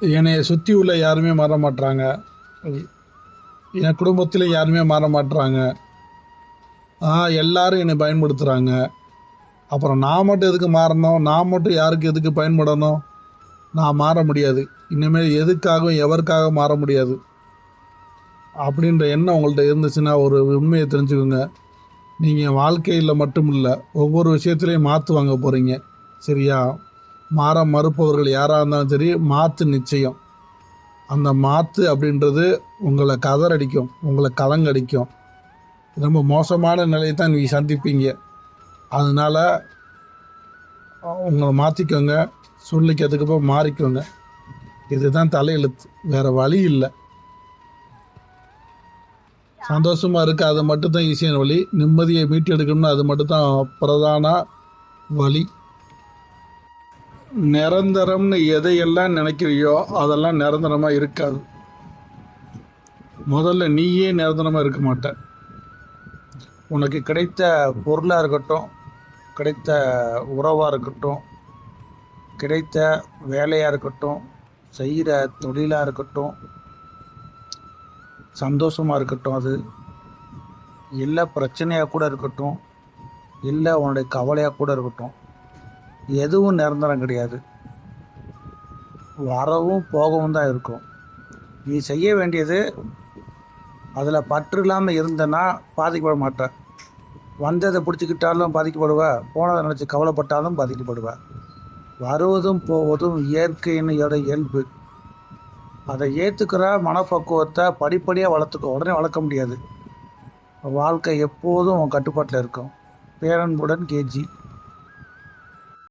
என்னை சுற்றி உள்ள யாருமே மாற மாட்டுறாங்க என் குடும்பத்தில் யாருமே மாற மாட்டுறாங்க எல்லாரும் என்னை பயன்படுத்துகிறாங்க அப்புறம் நான் மட்டும் எதுக்கு மாறணும்? நான் மட்டும் யாருக்கு எதுக்கு பயன்படணும்? நான் மாற முடியாது. இனிமேல் எதுக்காகவும் எவருக்காக மாற முடியாது. அப்படின்ற எண்ணம் உங்கள்கிட்ட இருந்துச்சுன்னா ஒரு உண்மையை தெரிஞ்சுக்கோங்க. நீங்கள் வாழ்க்கையில் மட்டும் இல்லை ஒவ்வொரு விஷயத்துலையும் மாற்று வாங்க போகிறீங்க சரியா? மாற மறுப்பவர்கள் யாராக இருந்தாலும் சரி மாற்று நிச்சயம். அந்த மாற்று அப்படின்றது உங்களை கதறடிக்கும் உங்களை கலங்கடிக்கும். ரொம்ப மோசமான நிலையை தான் நீங்கள் சந்திப்பீங்க. அதனால் உங்களை மாற்றிக்கோங்க சொல்லிக்கிறதுக்கு அதுக்கப்புறம் மாறிக்கோங்க. இதுதான் தலையெழுத்து வேறு வழி இல்லை. சந்தோஷமாக இருக்க அது மட்டும்தான் ஈஸியான வழி. நிம்மதியை மீட்டெடுக்கணும்னா அது மட்டும்தான் பிரதான வழி. நிரந்தரம்னு எதையெல்லாம் நினைக்கிறியோ அதெல்லாம் நிரந்தரமாக இருக்காது. முதல்ல நீயே நிரந்தரமாக இருக்க மாட்ட. உனக்கு கிடைத்த பொருளாக இருக்கட்டும் கிடைத்த உறவாக இருக்கட்டும் கிடைத்த வேலையாக இருக்கட்டும் செய்கிற தொழிலாக இருக்கட்டும் சந்தோஷமாக இருக்கட்டும் அது. இல்லை பிரச்சனையாக கூட இருக்கட்டும் இல்லை உன்னுடைய கவலையாக கூட இருக்கட்டும். எதுவும் நிரந்தரம் கிடையாது. வரவும் போகவும் தான் இருக்கும். நீ செய்ய வேண்டியது அதில் பற்று இல்லாமல் இருந்தனா பாதிக்கப்பட மாட்டேன் வந்ததை பிடிச்சிக்கிட்டாலும் பாதிக்கப்படுவ போனதை நினச்சி கவலைப்பட்டாலும் பாதிக்கப்படுவ. வருவதும் போவதும் இயற்கையினோட இயல்பு. அதை ஏற்றுக்கிற மனப்பக்குவத்தை படிப்படியாக வளர்த்துக்க. உடனே வளர்க்க முடியாது. வாழ்க்கை எப்போதும் உன் கட்டுப்பாட்டில் இருக்கும். பேரன்புடன் கேஜி.